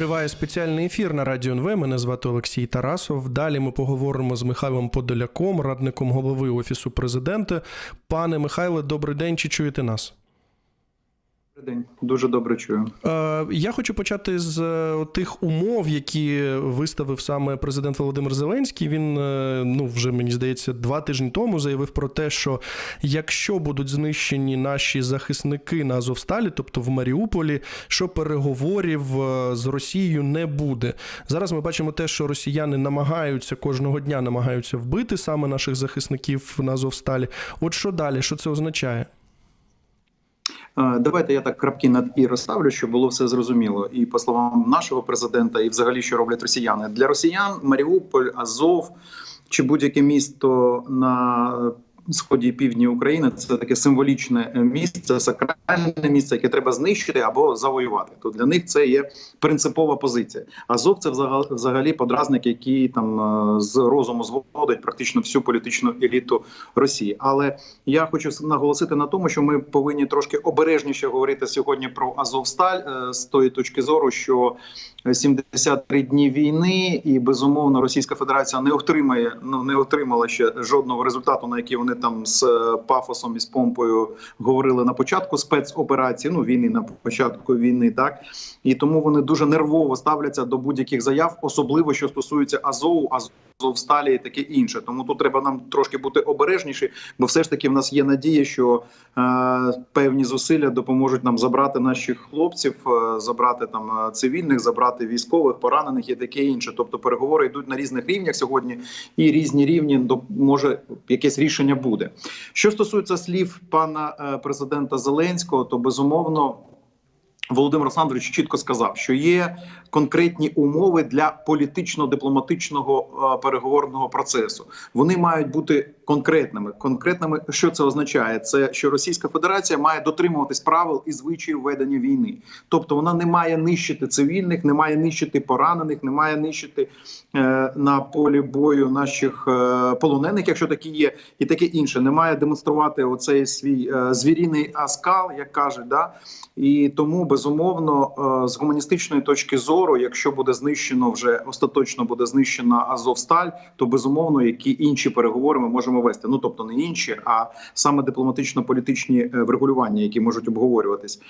Триває спеціальний ефір на радіо НВ. Мене звати Олексій Тарасов. Далі ми поговоримо з Михайлом Подоляком, радником голови офісу президента. Пане Михайле, добрий день. Чи чуєте нас? День, дуже добре чую. Е, я хочу почати з е, тих умов, які виставив саме президент Володимир Зеленський. Він е, ну вже мені здається два тижні тому заявив про те, що якщо будуть знищені наші захисники на Азовсталі, тобто в Маріуполі, що переговорів е, з Росією не буде. Зараз ми бачимо те, що росіяни намагаються кожного дня намагаються вбити саме наших захисників на Азовсталі. От що далі? Що це означає? Е, Давайте я так крапки над і розставлю, щоб було все зрозуміло. І по словам нашого президента, і взагалі, що роблять росіяни для росіян, Маріуполь, Азов чи будь-яке місто на сході і півдні України це таке символічне місце, сакральне місце, яке треба знищити або завоювати. То для них це є принципова позиція. Азов це взагалі, взагалі подразник, який там е, з розуму зводить практично всю політичну еліту Росії. Але я хочу наголосити на тому, що ми повинні трошки обережніше говорити сьогодні про Азовсталь е, з тої точки зору, що 73 дні війни, і безумовно Російська Федерація не отримає, ну не отримала ще жодного результату, на який вони там з е, пафосом і з помпою говорили на початку спецоперації. Ну війни на початку війни, так і тому вони дуже нервово ставляться до будь-яких заяв, особливо що стосується Азову, Азовсталі і таке інше. Тому тут треба нам трошки бути обережніші, бо все ж таки в нас є надія, що е, певні зусилля допоможуть нам забрати наших хлопців, е, забрати там е, цивільних, забрати військових, поранених і таке інше. Тобто переговори йдуть на різних рівнях сьогодні, і різні рівні до може якесь рішення буде. Що стосується слів пана е, президента Зеленського, то безумовно. Володимир Олександрович чітко сказав, що є конкретні умови для політично-дипломатичного е, переговорного процесу. Вони мають бути конкретними. Конкретними, що це означає? Це що Російська Федерація має дотримуватись правил і звичаїв ведення війни, тобто вона не має нищити цивільних, не має нищити поранених, не має нищити е, на полі бою наших е, полонених, якщо такі є, і таке інше. Не має демонструвати оцей свій е, звіріний аскал, як кажуть, да і тому безумовно е, з гуманістичної точки зору, якщо буде знищено вже остаточно буде знищена Азовсталь, то безумовно які інші переговори ми можемо вести. Ну тобто не інші, а саме дипломатично-політичні е, врегулювання, які можуть обговорюватись.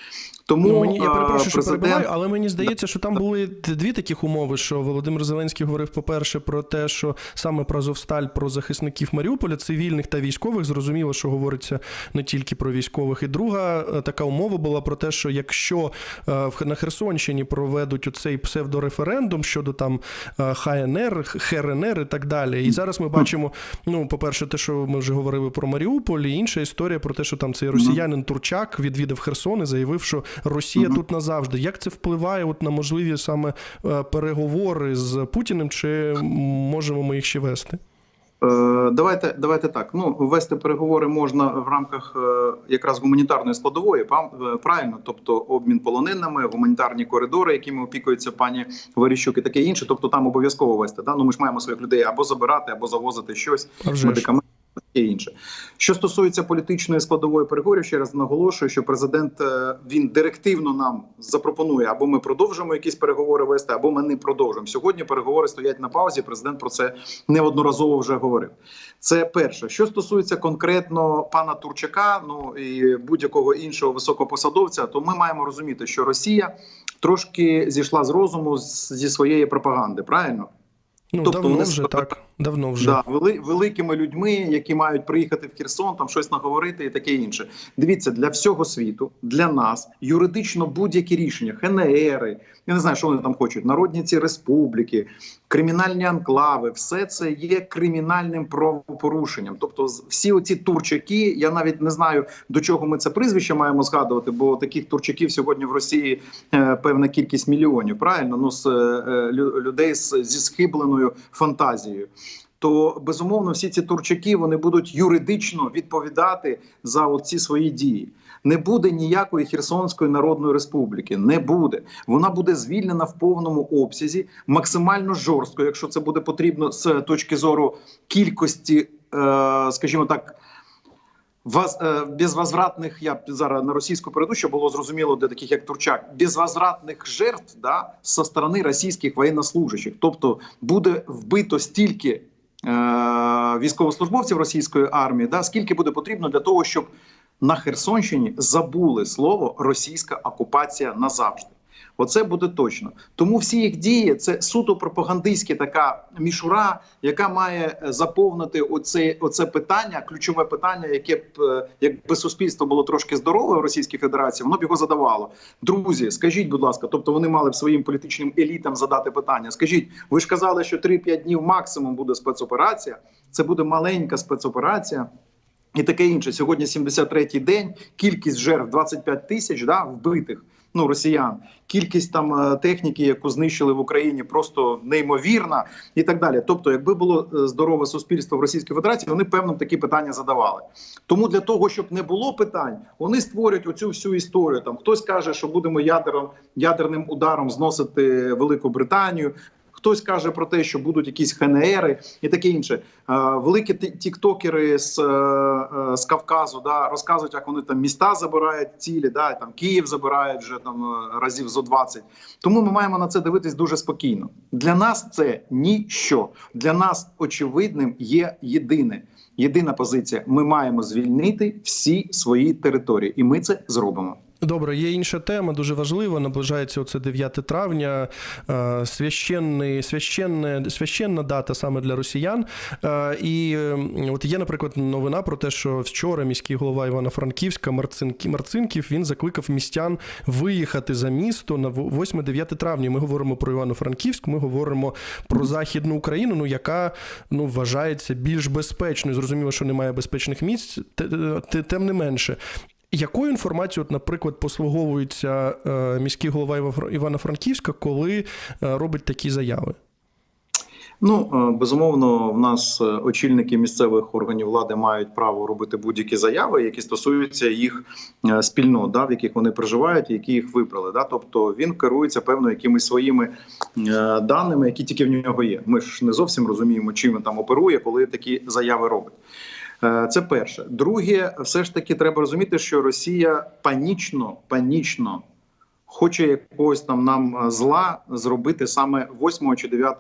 Тому ну, мені я е, перепрошую, що президент... перебиваю, але мені здається, що там були дві таких умови. Що Володимир Зеленський говорив, по-перше, про те, що саме про Азовсталь, про захисників Маріуполя, цивільних та військових, зрозуміло, що говориться не тільки про військових. І друга е, така умова була про те, що якщо на Херсонщині проведуть оцей псевдореферендум щодо там ХНР, ХРНР і так далі. І зараз ми бачимо, ну, по-перше, те, що ми вже говорили про Маріуполь, і інша історія про те, що там цей росіянин Турчак відвідав Херсон і заявив, що Росія mm-hmm. тут назавжди. Як це впливає от на можливі саме е, переговори з Путіним? Чи можемо ми їх ще вести? Е, Давайте давайте так. Ну вести переговори можна в рамках е, якраз гуманітарної складової, е, правильно, тобто обмін полонинами, гуманітарні коридори, якими опікується пані Варіщук і таке інше. Тобто там обов'язково вести. Да? Ну ми ж маємо своїх людей або забирати, або завозити щось, медикаменти. І інше, що стосується політичної складової переговорів, ще раз наголошую, що президент е, він директивно нам запропонує, або ми продовжимо якісь переговори вести, або ми не продовжимо. Сьогодні переговори стоять на паузі. Президент про це неодноразово вже говорив. Це перше, що стосується конкретно пана Турчака, ну і будь-якого іншого високопосадовця, то ми маємо розуміти, що Росія трошки зійшла з розуму зі своєї пропаганди. Правильно. Ну, Тобто давно вони вже так. Давно вже. Да, вели, великими людьми, які мають приїхати в Херсон, там щось наговорити і таке інше. Дивіться, для всього світу, для нас юридично будь-які рішення, ХНРи, я не знаю, що вони там хочуть, народні ці республіки, кримінальні анклави, все це є кримінальним правопорушенням. Тобто, всі оці турчаки, я навіть не знаю до чого ми це прізвище маємо згадувати, бо таких турчаків сьогодні в Росії е, певна кількість мільйонів. Правильно, ну з е, е, лю- людей з, зі схибленою фантазією. То безумовно всі ці турчаки вони будуть юридично відповідати за ці свої дії. Не буде ніякої Херсонської народної республіки. Не буде. Вона буде звільнена в повному обсязі, максимально жорстко, якщо це буде потрібно з точки зору кількості, е, скажімо так. Воз, е, безвозвратних, я зараз на російську перейду, щоб було зрозуміло для таких як Турчак, безвозвратних жертв да, со сторони російських воєннослужащих. Тобто буде вбито стільки е, військовослужбовців російської армії, да, скільки буде потрібно для того, щоб на Херсонщині забули слово російська окупація назавжди. Оце буде точно. Тому всі їх дії це суто пропагандистська така мішура, яка має е, заповнити оце, оце питання, ключове питання, яке б е, якби суспільство було трошки здорове в Російській Федерації, воно б його задавало. Друзі, скажіть, будь ласка, тобто вони мали б своїм політичним елітам задати питання. Скажіть, ви ж казали, що 3-5 днів максимум буде спецоперація. Це буде маленька спецоперація. І таке інше. Сьогодні 73-й день, кількість жертв 25 тисяч да, вбитих ну, росіян, кількість там е, техніки, яку знищили в Україні, просто неймовірна і так далі. Тобто, якби було е, здорове суспільство в Російській Федерації, вони певно такі питання задавали. Тому для того, щоб не було питань, вони створюють оцю всю історію. Там хтось каже, що будемо ядером ядерним ударом зносити Велику Британію. Хтось каже про те, що будуть якісь ХНРи і таке інше. Е, великі ті- тіктокери з, е, е, з Кавказу да, розказують, як вони там міста забирають цілі, да, там Київ забирають вже там разів зо 20. Тому ми маємо на це дивитись дуже спокійно. Для нас це ніщо. Для нас очевидним є єдине. Єдина позиція: ми маємо звільнити всі свої території, і ми це зробимо. Добре, є інша тема, дуже важлива. Наближається оце 9 травня. е, Священний, священне, священна дата саме для росіян. Е, І е, от є, наприклад, новина про те, що вчора міський голова Івано-Франківська Марцинків він закликав містян виїхати за місто на 8-9 травня. Ми говоримо про Івано-Франківськ, ми говоримо про Західну Україну, ну яка ну вважається більш безпечною. Зрозуміло, що немає безпечних місць, те- тим не менше. Якою інформацією, от, наприклад, послуговується е, міський голова Іва- Івано-Франківська, коли е, робить такі заяви? Ну е, безумовно, в нас очільники місцевих органів влади мають право робити будь-які заяви, які стосуються їх спільнот, да, в яких вони проживають, які їх вибрали. Да. Тобто він керується певно якимись своїми даними, які тільки в нього є. Ми ж не зовсім розуміємо, чим він там оперує, коли такі заяви робить. Е, Це перше. Друге, все ж таки, треба розуміти, що Росія панічно, панічно хоче якогось там нам е, зла зробити саме 8 чи 9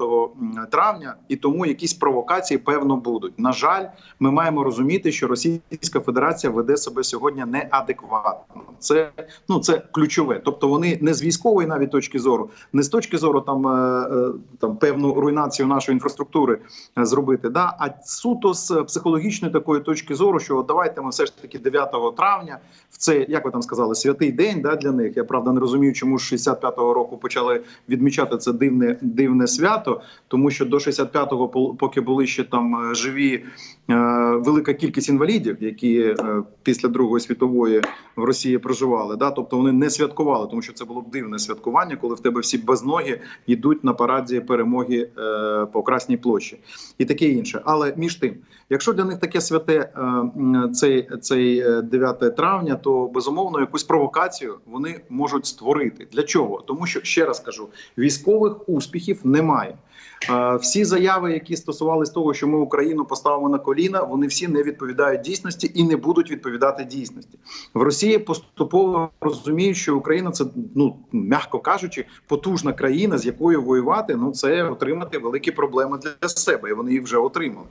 травня, і тому якісь провокації певно будуть. На жаль, ми маємо розуміти, що Російська Федерація веде себе сьогодні неадекватно. Це ну це ключове. Тобто вони не з військової навіть точки зору, не з точки зору там, е, е, там певну руйнацію нашої інфраструктури зробити, да а суто з психологічної такої точки зору, що давайте ми все ж таки 9 травня в це, як ви там сказали, святий день да, для них. Я правда не розумію, чому з 65-го року почали відмічати це дивне дивне свято, тому що до 65-го, пол- поки були ще там е, живі велика кількість інвалідів, які е, після Другої світової в Росії проживали. Да? Тобто вони не святкували, тому що це було б дивне святкування, коли в тебе всі безногі йдуть на параді перемоги е, по Красній площі і таке інше. Але між тим, якщо для них таке святе е, цей, цей е, 9 травня, то безумовно якусь провокацію вони можуть створити. Для чого? Тому що ще раз кажу, військових успіхів немає. Е, Всі заяви, які стосувалися того, що ми Україну поставимо на коліна, вони всі не відповідають дійсності і не будуть відповідати дійсності. В Росії поступово розуміють, що Україна це ну м'яко кажучи, потужна країна, з якою воювати, ну це отримати великі проблеми для себе, і вони їх вже отримали.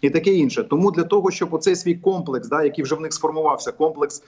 І таке інше. Тому для того, щоб оцей свій комплекс, да, який вже в них сформувався, комплекс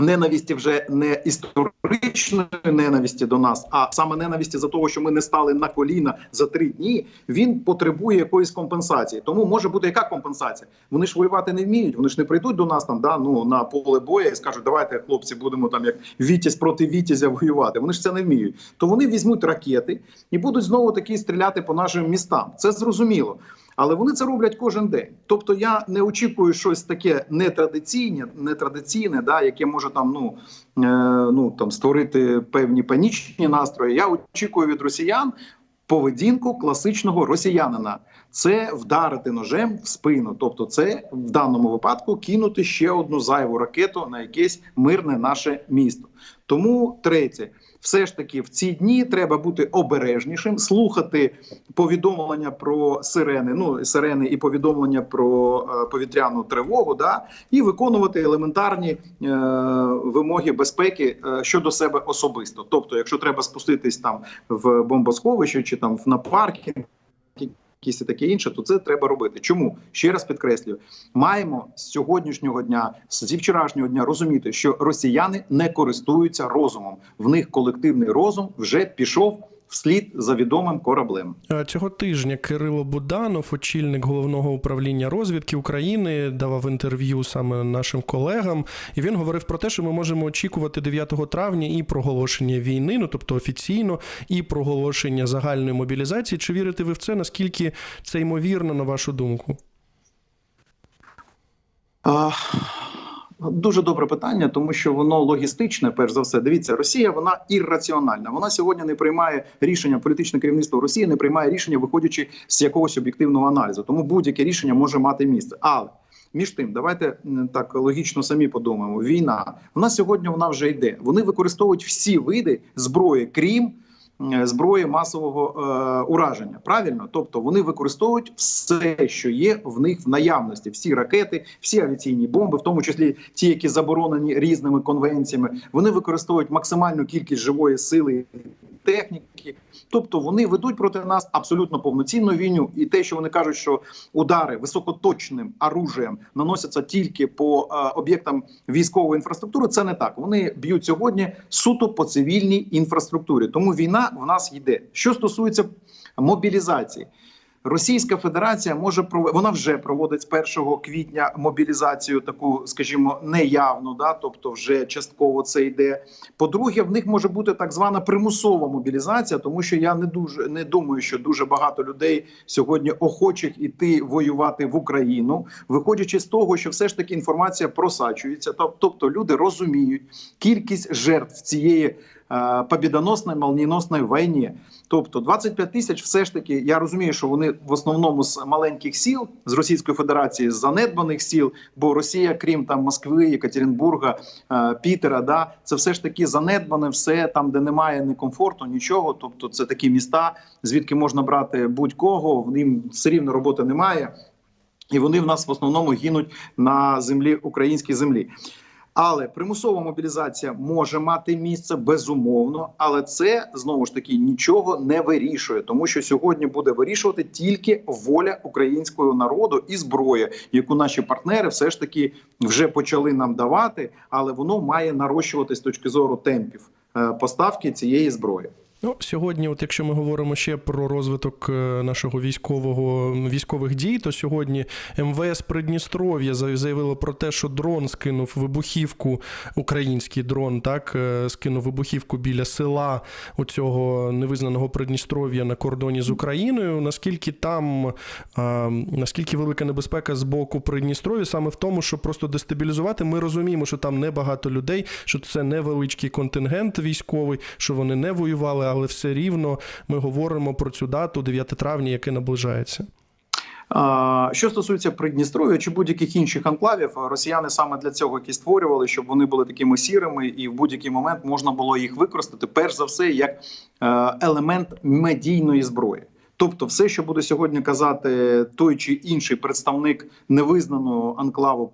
ненависті вже не історичної ненависті до нас, а саме ненависті за того, що ми не стали на коліна за три дні. Він потребує якоїсь компенсації. Тому може бути яка компенсація? Вони ж воювати не вміють. Вони ж не прийдуть до нас там, да ну на поле боя і скажуть, давайте хлопці будемо там як вітязь проти вітязя воювати. Вони ж це не вміють. То вони візьмуть ракети і будуть знову таки стріляти по нашим містам. Це зрозуміло. Але вони це роблять кожен день. Тобто я не очікую щось таке нетрадиційне, нетрадиційне, да, яке може там ну, е, ну там створити певні панічні настрої. Я очікую від росіян поведінку класичного росіянина. Це вдарити ножем в спину. Тобто, це в даному випадку кинути ще одну зайву ракету на якесь мирне наше місто. Тому третє. Все ж таки в ці дні треба бути обережнішим, слухати повідомлення про сирени, ну сирени і повідомлення про е, повітряну тривогу, да, і виконувати елементарні е, вимоги безпеки е, щодо себе особисто. Тобто, якщо треба спуститись там в бомбосховище чи там на паркінг, якісь і таке інше, то це треба робити. Чому ще раз підкреслюю, маємо з сьогоднішнього дня, зі вчорашнього дня розуміти, що росіяни не користуються розумом. В них колективний розум вже пішов вслід за відомим кораблем. Е, Цього тижня Кирило Буданов, очільник головного управління розвідки України, давав інтерв'ю саме нашим колегам, і він говорив про те, що ми можемо очікувати 9 травня і проголошення війни, ну тобто офіційно, і проголошення загальної мобілізації. Чи вірите ви в це? Наскільки це ймовірно, на вашу думку? А, Дуже добре питання, тому що воно логістичне. Перш за все, дивіться, Росія вона ірраціональна. Вона сьогодні не приймає рішення. Політичне керівництво Росії не приймає рішення, виходячи з якогось об'єктивного аналізу. Тому будь-яке рішення може мати місце. Але між тим, давайте так логічно самі подумаємо. Війна вона сьогодні вона вже йде. Вони використовують всі види зброї, крім зброї масового е, ураження. Правильно, тобто вони використовують все, що є в них в наявності, всі ракети, всі авіаційні бомби, в тому числі ті, які заборонені різними конвенціями. Вони використовують максимальну кількість живої сили і техніки. Тобто вони ведуть проти нас абсолютно повноцінну війну, і те, що вони кажуть, що удари високоточним оружієм наносяться тільки по е, об'єктам військової інфраструктури, це не так. Вони б'ють сьогодні суто по цивільній інфраструктурі. Тому війна в нас йде. Що стосується мобілізації. Російська Федерація може вона вже проводить з 1 квітня мобілізацію, таку, скажімо, неявну, да, тобто вже частково це йде. По-друге, в них може бути так звана примусова мобілізація, тому що я не дуже не думаю, що дуже багато людей сьогодні охочих іти воювати в Україну, виходячи з того, що все ж таки інформація просачується. Тобто люди розуміють кількість жертв цієї побідоносної молнієносної війні. Тобто 25 тисяч, все ж таки, я розумію, що вони в основному з маленьких сіл з Російської Федерації, з занедбаних сіл, бо Росія, крім там Москви, Екатеринбурга, е, Пітера, да, це все ж таки занедбане, все там, де немає ні комфорту, нічого. Тобто, це такі міста, звідки можна брати будь-кого, їм все рівно роботи немає, і вони в нас в основному гинуть на землі українській землі. Але примусова мобілізація може мати місце безумовно, але це знову ж таки нічого не вирішує, тому що сьогодні буде вирішувати тільки воля українського народу і зброя, яку наші партнери все ж таки вже почали нам давати, але воно має нарощувати з точки зору темпів е, поставки цієї зброї. Ну, сьогодні, от якщо ми говоримо ще про розвиток е, нашого військового військових дій, то сьогодні МВС Придністров'я заявило про те, що дрон скинув вибухівку, український дрон, так е, скинув вибухівку біля села у цього невизнаного Придністров'я на кордоні з Україною. Наскільки там а, наскільки велика небезпека з боку Придністров'я, саме в тому, що просто дестабілізувати, ми розуміємо, що там небагато людей, що це невеличкий контингент військовий, що вони не воювали, але все рівно ми говоримо про цю дату 9 травня, яке наближається. Що стосується Придністров'я чи будь-яких інших анклавів, росіяни саме для цього які створювали, щоб вони були такими сірими, і в будь-який момент можна було їх використати, перш за все, як е, елемент медійної зброї. Тобто, все, що буде сьогодні казати той чи інший представник невизнаного анклаву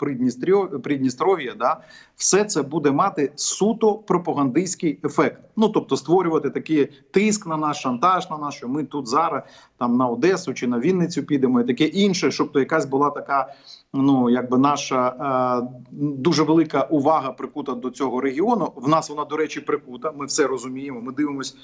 Придністров'я, да, все це буде мати суто пропагандистський ефект. Ну тобто, створювати такий тиск на наш шантаж на наш, що ми тут зараз там на Одесу чи на Вінницю підемо, і таке інше, щоб то якась була така. Ну, якби наша е, дуже велика увага прикута до цього регіону. В нас вона, до речі, прикута. Ми все розуміємо. Ми дивимось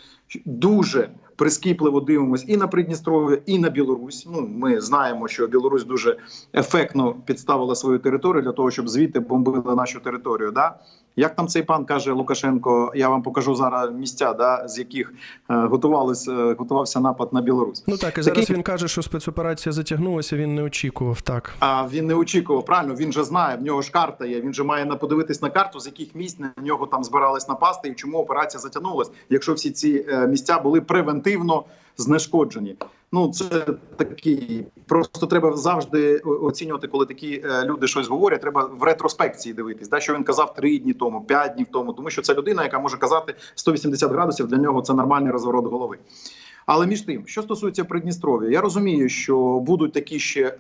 дуже прискіпливо дивимось і на Придністров'я, і на Білорусь. Ну, ми знаємо, що Білорусь дуже ефектно підставила свою територію для того, щоб звідти бомбили нашу територію. Да? Як там цей пан каже Лукашенко? Я вам покажу зараз місця, да, з яких е, готувались, е, готувався напад на Білорусь. Ну так, і Такий- зараз він каже, що спецоперація затягнулася, він не очікував так. А він не очікував правильно. Він же знає, в нього ж карта є. Він же має на подивитись на карту, з яких місць на нього там збирались напасти, і чому операція затягнулась, якщо всі ці е, місця були превентивно знешкоджені. Ну це такий. Просто треба завжди оцінювати, коли такі е, люди щось говорять. Треба в ретроспекції дивитись, да, що він казав три дні тому, п'ять днів тому, тому що це людина, яка може казати 180 градусів. Для нього це нормальний розворот голови. Але між тим, що стосується Придністров'я, я розумію, що будуть такі ще е,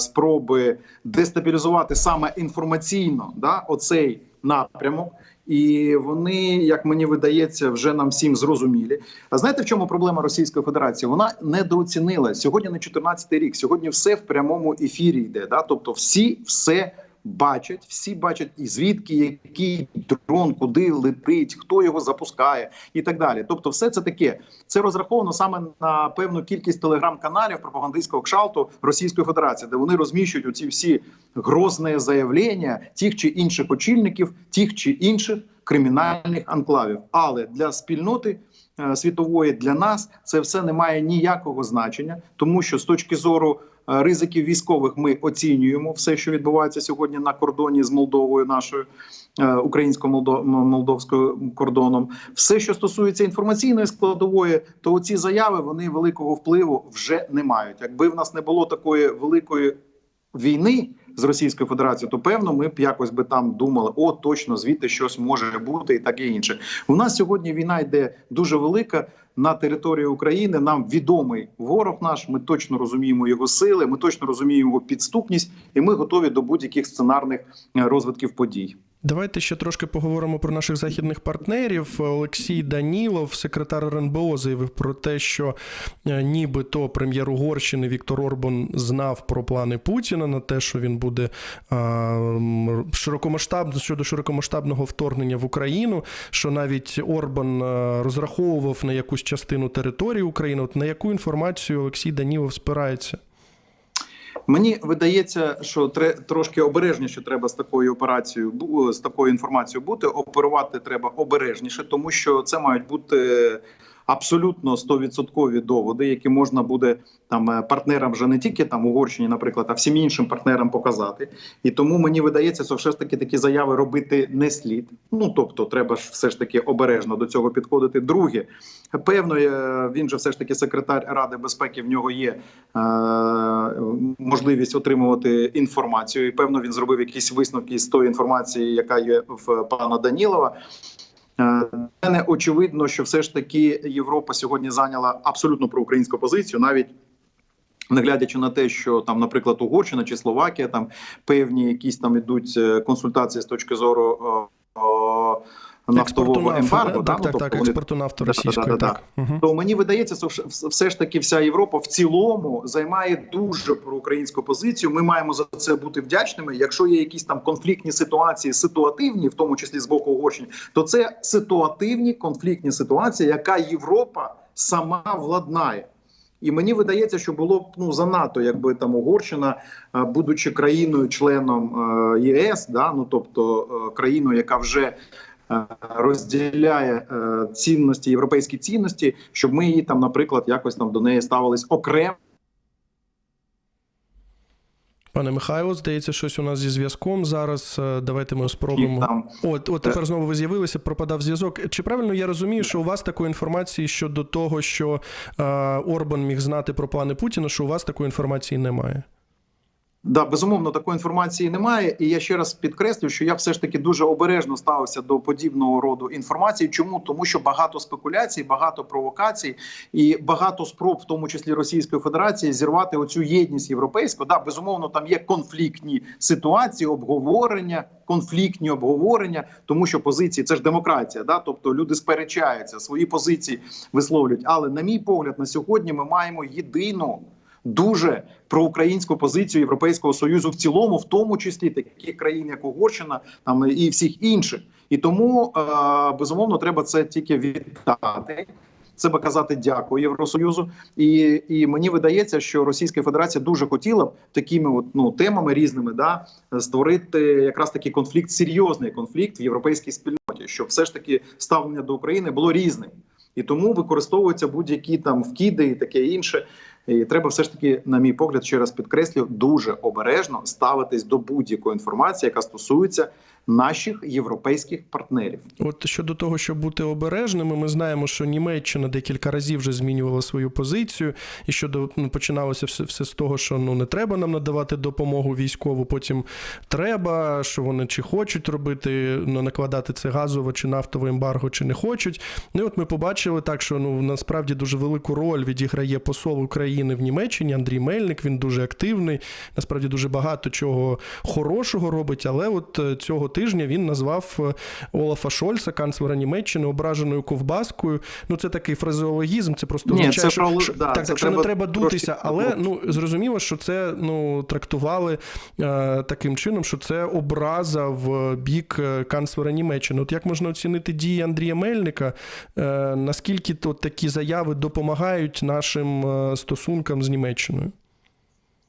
спроби дестабілізувати саме інформаційно да, оцей напрямок. І вони, як мені видається, вже нам всім зрозумілі. А знаєте, в чому проблема Російської Федерації? Вона недооцінила сьогодні. Не 14-й рік. Сьогодні все в прямому ефірі йде. Да? Тобто, всі все бачать, всі бачать і звідки який дрон, куди летить, хто його запускає, і так далі. Тобто, все це таке. Це розраховано саме на певну кількість телеграм-каналів пропагандистського кшалту Російської Федерації, де вони розміщують оці всі грозні заявлення тих чи інших очільників, тих чи інших кримінальних анклавів. Але для спільноти е, світової для нас це все не має ніякого значення, тому що з точки зору ризиків військових ми оцінюємо все, що відбувається сьогодні на кордоні з Молдовою, нашою е, українсько-молдовською кордоном. Все, що стосується інформаційної складової, то оці заяви вони великого впливу вже не мають. Якби в нас не було такої великої війни з Російською Федерацією, то певно ми б якось би там думали, о, точно звідти щось може бути, і таке інше. У нас сьогодні війна йде дуже велика на території України. Нам відомий ворог наш. Ми точно розуміємо його сили, ми точно розуміємо його підступність, і ми готові до будь-яких сценарних е, розвитків подій. Давайте ще трошки поговоримо про наших західних партнерів. Олексій Данілов, секретар РНБО, заявив про те, що е, нібито прем'єр Угорщини Віктор Орбан знав про плани Путіна на те, що він буде м, широкомасштабно щодо широкомасштабного вторгнення в Україну. Що навіть Орбан е, розраховував на якусь частину території України. От на яку інформацію Олексій Данілов спирається? Мені видається, що трошки обережніше треба з такою операцією з такою інформацією бути. Оперувати треба обережніше, тому що це мають бути абсолютно стовідсоткові доводи, які можна буде там е, партнерам вже не тільки там Угорщині, наприклад, а всім іншим партнерам показати. І тому мені видається, що все ж таки такі заяви робити не слід. Ну тобто, треба ж все ж таки обережно до цього підходити. Друге, певно, е, він же все ж таки секретар Ради безпеки. В нього є е, можливість отримувати інформацію. І певно, він зробив якісь висновки з тої інформації, яка є в пана Данілова. Е, мене очевидно, що все ж таки Європа сьогодні зайняла абсолютно проукраїнську позицію, навіть не глядячи на те, що там, наприклад, Угорщина чи Словакія, там певні якісь там ідуть е, консультації з точки зору о, нафтового ембарго. да, так, ну, так, тобто так, експорту нафти російської. Так. То мені видається, що все ж таки вся Європа в цілому займає дуже проукраїнську позицію. Ми маємо за це бути вдячними. Якщо є якісь там конфліктні ситуації, ситуативні, в тому числі з боку Угорщини, то це ситуативні конфліктні ситуації, яка Європа сама владнає. І мені видається, що було б ну занадто, якби там Угорщина, е, будучи країною членом е, ЄС, да ну тобто е, країною, яка вже розділяє е, цінності, європейські цінності, щоб ми її там, наприклад, якось там до неї ставились окремо. Пане Михайло, здається, щось у нас зі зв'язком зараз. Е, Давайте ми спробуємо. От, от тепер знову ви з'явилися, пропадав зв'язок. Чи правильно я розумію, що у вас такої інформації щодо того, що е, Орбан міг знати про плани Путіна, що у вас такої інформації немає? Да, безумовно, такої інформації немає. І я ще раз підкреслю, що я все ж таки дуже обережно ставився до подібного роду інформації. Чому? Тому що багато спекуляцій, багато провокацій і багато спроб, в тому числі Російської Федерації, зірвати оцю єдність європейську. Да, безумовно, там є конфліктні ситуації, обговорення, конфліктні обговорення, тому що позиції це ж демократія. Да, тобто люди сперечаються, свої позиції висловлюють. Але на мій погляд, на сьогодні ми маємо єдину дуже проукраїнську позицію Європейського союзу в цілому, в тому числі такі країни, як Угорщина, там і всіх інших. І тому е, безумовно треба це тільки вітати. Це казати дякую Євросоюзу, і і мені видається, що Російська Федерація дуже хотіла б такими от, ну, темами різними да створити якраз такий конфлікт, серйозний конфлікт в європейській спільноті, щоб все ж таки ставлення до України було різним. І тому використовуються будь-які там вкиди і таке інше. І треба все ж таки, на мій погляд, ще раз підкреслю, дуже обережно ставитись до будь-якої інформації, яка стосується наших європейських партнерів. От щодо того, щоб бути обережними, ми знаємо, що Німеччина декілька разів вже змінювала свою позицію, і щодо ну, починалося все, все з того, що ну не треба нам надавати допомогу військову, потім треба, що вони чи хочуть робити, ну накладати це газове чи нафтове ембарго, чи не хочуть. Ну і от ми побачили так, що ну насправді дуже велику роль відіграє посол України в Німеччині Андрій Мельник. Він дуже активний. Насправді дуже багато чого хорошого робить, але от е, цього тижня він назвав е, Олафа Шольца, канцлера Німеччини, ображеною ковбаскою. Ну це такий фразеологізм, це просто Ні, означає, це що, про- що да, так, це так що не треба дутися, але ну зрозуміло, що це ну трактували е, таким чином, що це образа в бік е, канцлера Німеччини. От як можна оцінити дії Андрія Мельника? Е, наскільки то такі заяви допомагають нашим е, стосункам з Німеччиною?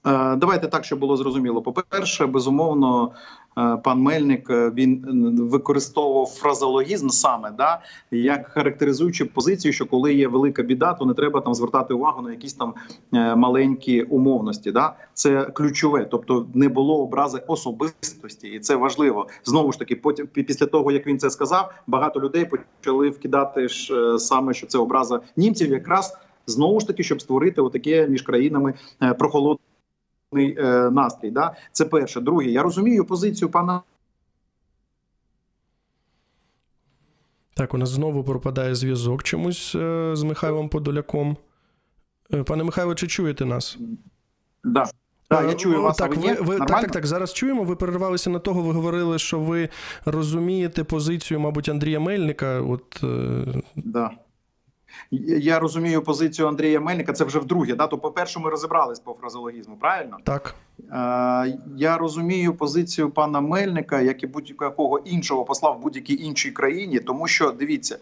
Е, Давайте так, щоб було зрозуміло. По-перше, безумовно, е, пан Мельник е, він використовував фразологізм саме да, як характеризуючи позицію, що коли є велика біда, то не треба там звертати увагу на якісь там маленькі умовності. Да? Це ключове, тобто не було образи особистості, і це важливо. Знову ж таки, потім після того як він це сказав, багато людей почали вкидати ж саме, що це образа німців, якраз знову ж таки, щоб створити отаке між країнами е, прохолодне е, настрій. Да? Це перше. Друге, я розумію позицію пана. Так, у нас знову пропадає зв'язок чомусь е, з Михайлом Подоляком. Пане Михайло, чи чуєте нас? Да. Да, я чую вас. Так, ви, ви, так, так, так, зараз чуємо. Ви перервалися на того, ви говорили, що ви розумієте позицію, мабуть, Андрія Мельника. От, Да. Я розумію позицію Андрія Мельника. Це вже вдруге. Да? То, по-перше, ми розібрались по фразологізму, правильно? так. Е, я розумію позицію пана Мельника, як і будь-якого іншого посла в будь-якій іншій країні, тому що дивіться,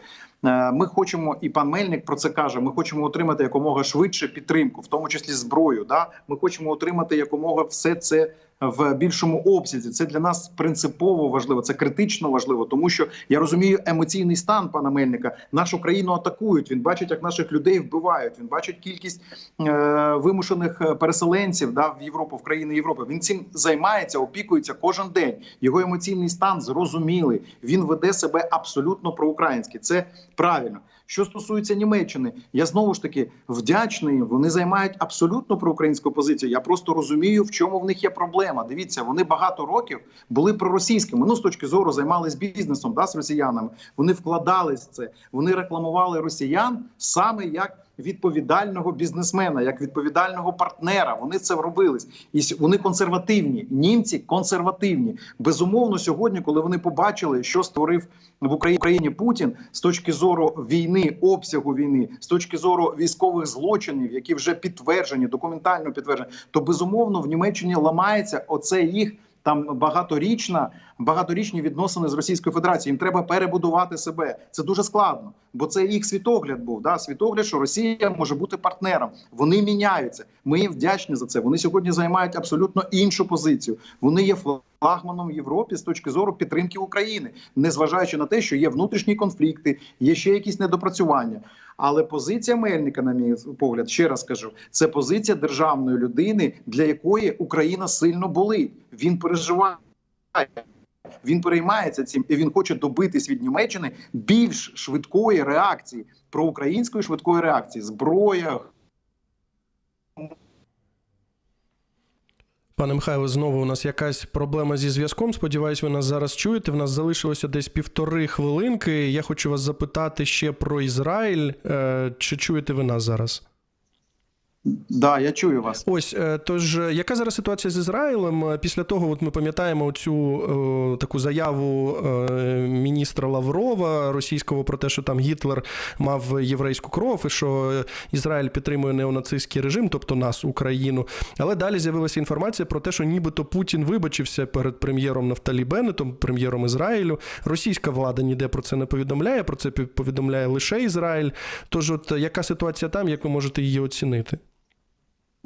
е, ми хочемо, і пан Мельник про це каже: ми хочемо отримати якомога швидше підтримку, в тому числі зброю. Да? Ми хочемо отримати якомога все це. В більшому обсязі це для нас принципово важливо, це критично важливо, тому що я розумію емоційний стан пана Мельника. Нашу країну атакують. Він бачить, як наших людей вбивають. Він бачить кількість е, вимушених е, переселенців да, в Європу, в країни Європи. Він цим займається, опікується кожен день. Його емоційний стан зрозумілий. Він веде себе абсолютно проукраїнськи. Це правильно. Що стосується Німеччини, я знову ж таки вдячний. Вони займають абсолютно проукраїнську позицію. Я просто розумію, в чому в них є проблема. Дивіться, вони багато років були проросійськими. Ну з точки зору займались бізнесом да, з росіянами. Вони вкладались в це. Вони рекламували росіян саме як. Відповідального бізнесмена, як відповідального партнера, вони це робили. І вони консервативні. Німці консервативні. Безумовно, сьогодні, коли вони побачили, що створив в Україні Путін з точки зору війни, обсягу війни, з точки зору військових злочинів, які вже підтверджені, документально підтверджені, то безумовно в Німеччині ламається оце їх. Там багаторічна, багаторічні відносини з Російською Федерацією. Їм треба перебудувати себе. Це дуже складно, бо це їх світогляд був. Да? Світогляд, що Росія може бути партнером. Вони міняються. Ми їм вдячні за це. Вони сьогодні займають абсолютно іншу позицію. Вони є флагманом в Європі з точки зору підтримки України, незважаючи на те, що є внутрішні конфлікти, є ще якісь недопрацювання. Але позиція Мельника, на мій погляд, ще раз кажу, це позиція державної людини, для якої Україна сильно болить. Він переживає. Він переймається цим і він хоче добитись від Німеччини більш швидкої реакції проукраїнської швидкої реакції, зброя, Пане Михайло, знову у нас якась проблема зі зв'язком. Сподіваюсь, ви нас зараз чуєте. В нас залишилося десь півтори хвилинки. Я хочу вас запитати ще про Ізраїль. Е, Чи чуєте ви нас зараз? Да, я чую вас. Ось е, тож, е, яка зараз ситуація з Ізраїлем? Е, Після того, от ми пам'ятаємо цю таку заяву міністра Лаврова російського про те, що там Гітлер мав єврейську кров, і що Ізраїль підтримує неонацистський режим, тобто нас, Україну. Але далі з'явилася інформація про те, що нібито Путін вибачився перед прем'єром Нафталі Беннетом, прем'єром Ізраїлю. Російська влада ніде про це не повідомляє. Про це повідомляє лише Ізраїль. Тож, от яка ситуація там, як ви можете її оцінити?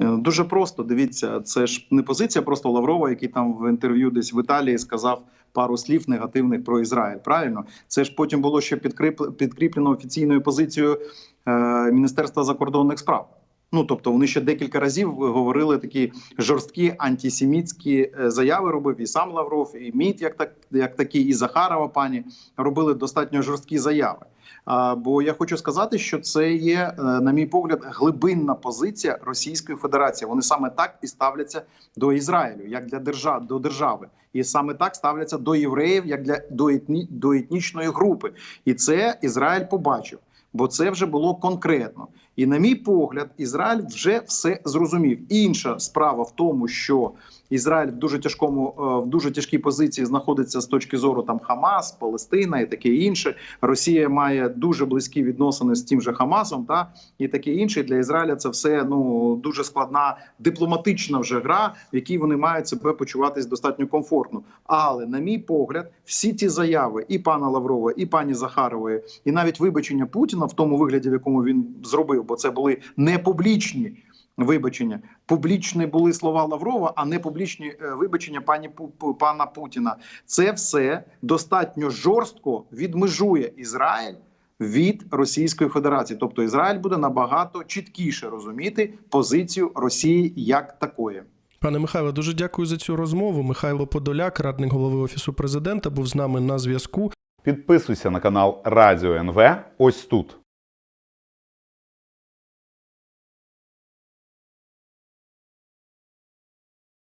Е, Дуже просто дивіться, це ж не позиція просто Лаврова, який там в інтерв'ю десь в Італії сказав пару слів негативних про Ізраїль. Правильно, це ж потім було ще підкріп- підкріплено офіційною позицією е, Міністерства закордонних справ. Ну тобто вони ще декілька разів говорили такі жорсткі антисемітські е, заяви. Робив і сам Лавров, і Міт, як так як такі, і Захарова пані робили достатньо жорсткі заяви. А, бо я хочу сказати, що це є, е, на мій погляд, глибинна позиція Російської Федерації. Вони саме так і ставляться до Ізраїлю, як для держав до держави, і саме так ставляться до євреїв, як для до, етні, до етнічної групи. І це Ізраїль побачив, бо це вже було конкретно. І на мій погляд, Ізраїль вже все зрозумів. Інша справа в тому, що Ізраїль в дуже тяжкому е, в дуже тяжкій позиції знаходиться з точки зору там Хамас, Палестина і таке інше. Росія має дуже близькі відносини з тим же Хамасом, та і таке інше. Для Ізраїля це все ну дуже складна дипломатична вже гра, в якій вони мають себе почуватись достатньо комфортно. Але на мій погляд, всі ті заяви і пана Лаврова, і пані Захарової, і навіть вибачення Путіна в тому вигляді, в якому він зробив, бо це були не публічні вибачення. Публічні були слова Лаврова, а не публічні е, вибачення пані пана Путіна. Це все достатньо жорстко відмежує Ізраїль від Російської Федерації. Тобто Ізраїль буде набагато чіткіше розуміти позицію Росії як такої. Пане Михайло, дуже дякую за цю розмову. Михайло Подоляк, радник голови офісу президента, був з нами на зв'язку. Підписуйся на канал Радіо НВ ось тут.